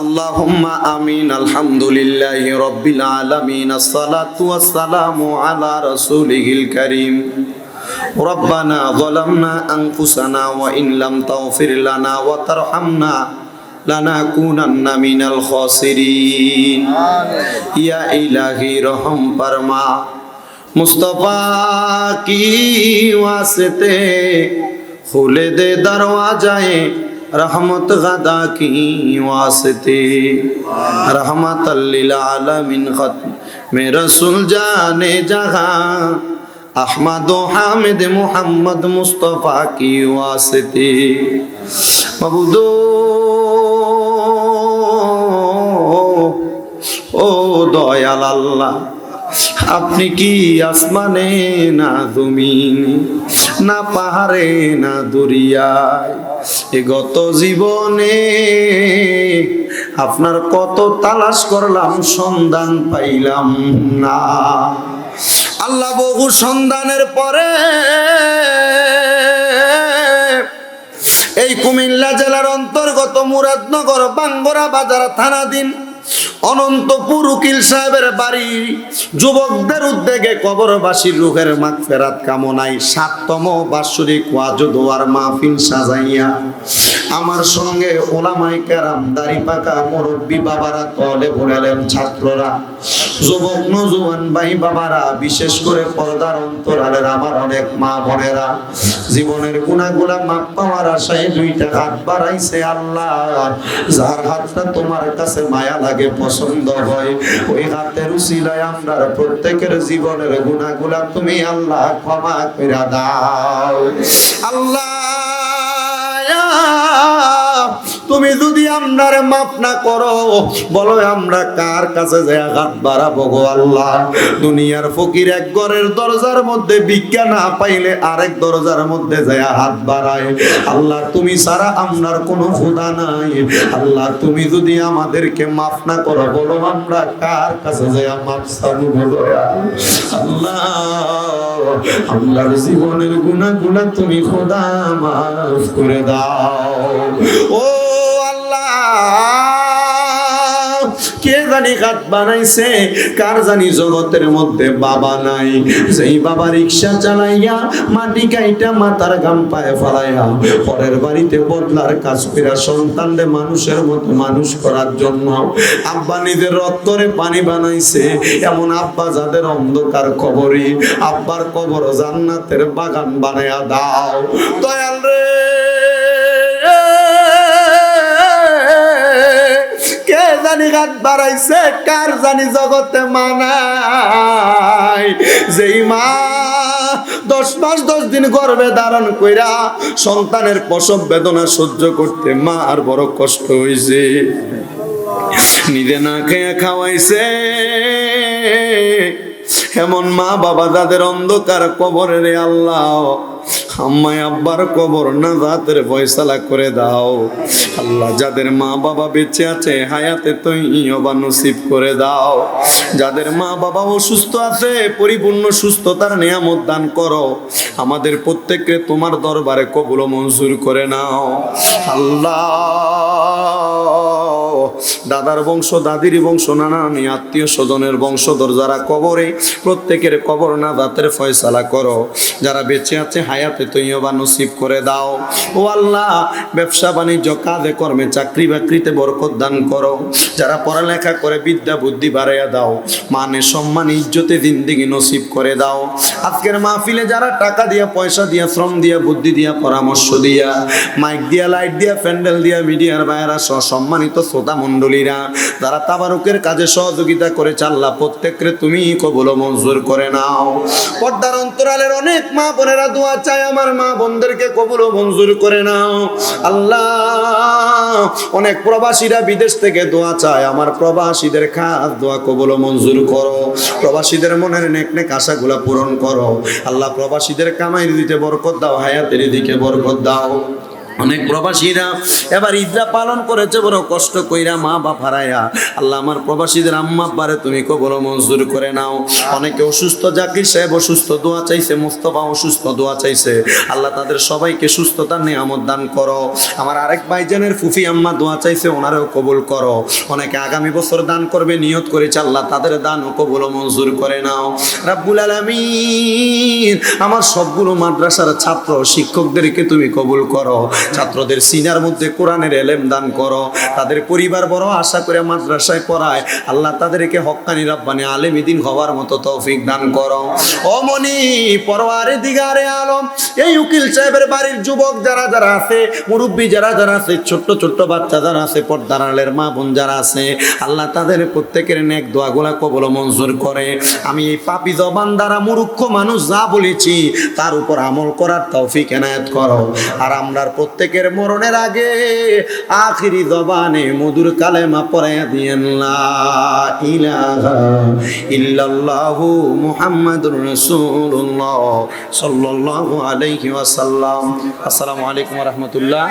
আল্লাহুম্মা আমিন আলহামদুলিল্লাহি রব্বিল আলামিন আসসালাতু ওয়াসসালামু আলা রাসূলিহিল কারীম ربنا ظلمنا أنفسنا وإن لم تغفر لنا وترحمنا لنكونن من الخاسرين يا إلهي رحم فرما مصطفیٰ کی واسطے کھلے دے دروازے رحمت غدا کی واسطے۔ رحمت للعالمین ختم میں رسول جان جہاں۔ احمد و حامد محمد مصطفیٰ کی واسطے۔ مبودو او دয়াল আল্লাহ اپنی کی আসমানে না জমিনে না পাহাড়ে, না দরিয়ায়। এ গত জীবনে আপনার কত তালাশ করলাম, সন্ধান পাইলাম না। আল্লাহ বহু সন্ধানের পরে এই কুমিল্লা জেলার অন্তর্গত মুরাদনগর বাঙ্গরা বাজার থানাধীন অনন্তপুর উকিল সাহেবের বাড়ি। যুবকদের উদ্যোগে কবরবাসীর রুহের মাঠ ফেরাত কামনায় সাততম বাৎসরিক ওয়াজুদোয়ার মাহফিল সাজাইয়া। আমার সঙ্গে ওলামাই কেরাম, দাড়ি পাকা মুরব্বী বাবারা, তলে ভরেলেন ছাত্ররা। যুবক নজুয়ান ভাই বাবারা, বিশেষ করে পর্দার অন্তরালের আমার অনেক মা বোনেরা, জীবনের গুণাগুলা মাপ পাওয়ার আশায় দুইটা হাত বাড়াইছে আল্লাহ। যার হাতটা তোমার কাছে মায়া লাগে, পছন্দ হয়, ওই হাতের উসিলায় আমরা প্রত্যেকের জীবনের গুণাগুলা তুমি আল্লাহ ক্ষমা করে দাও। আল্লাহ তুমি যদি আমরার মাপ না করো, বলো আমরা কার কাছে যায় হাত বাড়াবো গো আল্লাহ? দুনিয়ার ফকির এক ঘরের দরজার মধ্যে বিজ্ঞা না পাইলে আরেক দরজার মধ্যে যায় হাত বাড়ায়। আল্লাহ, তুমি সারা আমরার কোনো খুদা নাই। আল্লাহ, তুমি যদি আমাদেরকে মাফ না করো, বলো আমরা কার কাছে যায় মাফ বলো আল্লাহ, আমরার জীবনের গুণা গুণা তুমি খোদা মাফ করে দাও। ও জানি হাত বানাইছে, কার জানি জগতের মধ্যে বাবা নাই। যেই বাবা রিক্সা চালাইয়া মাটি কাইটা মাথার গাম পায়ে ফলাইয়া পরের বাড়িতে বদলার কাজ ফেরা সন্তানদের মানুষের মতো মানুষ করার জন্য আব্বা নিজের রক্তরে পানি বানাইছে। এমন আব্বা যাদের অন্ধকার কবরে আব্বার কবর জান্নাতের বাগান বানায়া দাও। দয়াল রে! জানি গাত বাড়াইছে, কার জানি জগতে মানাই? যেই মা দশ মাস, দশ দিন গর্ভে ধারণ কইরা সন্তানের প্রসব বেদনা সহ্য করতে মা আর বড় কষ্ট হয়েছে নিজে না খেয়ে খাওয়াইছে। এমন মা বাবা যাদের অন্ধকার কবরে রে আল্লাহ আম্মায় আব্বার কবর না রাতের ফয়সালা করে দাও। আল্লাহ যাদের মা বাবা বেঁচে আছে, হায়াতে তুই অবা নসিব করে দাও। যাদের মা বাবা অসুস্থ আছে, পরিপূর্ণ সুস্থতার নিয়ামত দান করো। আমাদের প্রত্যেককে তোমার দরবারে কবুল মঞ্জুর করে নাও। আল্লাহ দাদার বংশ, দাদির বংশ, নানানি আত্মীয় স্বজনের বংশধর, যারা কবরে প্রত্যেকের কবর না দাঁতের ফয়সালা করো। যারা বেঁচে আছে, হায়াতে তৈবা নসিব করে দাও। ও আল্লাহ, ব্যবসা বাণিজ্য, কাজে কর্মে চাকরি বাকরিতে বরকত দান করো। যারা পড়ালেখা করে বিদ্যা বুদ্ধি বাড়াইয়া দাও মানে সম্মান, ইজ্জতে জিন্দিগি নসিব করে দাও। আজকের মাহফিলে যারা টাকা দিয়া, পয়সা দিয়া, শ্রম দিয়া, বুদ্ধি দিয়া, পরামর্শ দিয়া, মাইক দিয়া, লাইট দিয়া, প্যান্ডেল দিয়া, মিডিয়ার বাইরা সম্মানিত শ্রোতা মণ্ডলীরা যারা তাবারুকের কাজে সহযোগিতা করে চাল্লা প্রত্যেককে তুমি কবুল মঞ্জুর করে নাও। পর্দার অন্তরালের অনেক মা বোনেরা দোয়া চায়, আমার মা বোনদেরকে কবুল মঞ্জুর করে নাও। আল্লাহ, অনেক প্রবাসীরা বিদেশ থেকে দোয়া চায়, আমার প্রবাসীদের খাস দোয়া কবুল মঞ্জুর করো। প্রবাসীদের মনের নেক নেক আশাগুলা পূরণ করো। আল্লাহ প্রবাসীদের কামাই দিতে বরকত দাও, হায়াতের দিকে বরকত দাও। অনেক প্রবাসীরা এবার ঈদরা পালন করেছে, বড় কষ্ট কইরা মা বাপ হারায়া আল্লাহ আমার প্রবাসীদের আম্মা আব্বারে তুমি কবর মঞ্জুর করে নাও। অনেকে অসুস্থ, জাকির সাহেব অসুস্থ, দোয়া চাইছে, মুস্তফা অসুস্থ, দোয়া চাইছে। আল্লাহ তাদের সবাইকে সুস্থতার নিয়ামত দান করো। আমার আরেক ভাইজানের ফুফি আম্মা দোয়া চাইছে, ওনারেও কবুল করো। অনেকে আগামী বছর দান করবে, নিয়ত করেছে, আল্লাহ তাদের দান ও কবুল মঞ্জুর করে নাও। রাব্বুল আলামিন, আমার সবগুলো মাদ্রাসার ছাত্র শিক্ষকদেরকে তুমি কবুল করো। ছাত্রদের সিনার মধ্যে কোরআনের এলেম দান করো, তাদের পরিবার বড় আশা করে মাদ্রাসায় পড়ায়, আল্লাহ তাদেরকে হক্কানি রাব্বানি আলেমিদিন হওয়ার মতো তৌফিক দান করো। অমনি মনি পরওয়ারে দিগারে আলম, এই উকিল সাহেবের বাড়ির যুবক যারা যারা আছে, মুরব্বী যারা যারা আছে, ছোট্ট ছোট্ট বাচ্চা যারা আছে পর্দার আলের মা বোন যারা আছে, আল্লাহ তাদের প্রত্যেকের নেক দোয়াগুলা কবল মঞ্জুর করে। আমি এই পাপি জবান দ্বারা মুরুক্ষ মানুষ যা বলেছি, তার উপর আমল করার তৌফিক এনায়ত করো। আর আমরার প্রত্যেকের মরণের আগে আখিরি জবানে মধুর কালেমা পরে দিয়েন ইল্লাল্লাহু মুহাম্মাদুর রাসূলুল্লাহ সাল্লাল্লাহু আলাইহি ওয়াসাল্লাম। আসসালামু আলাইকুম রাহমাতুল্লাহ।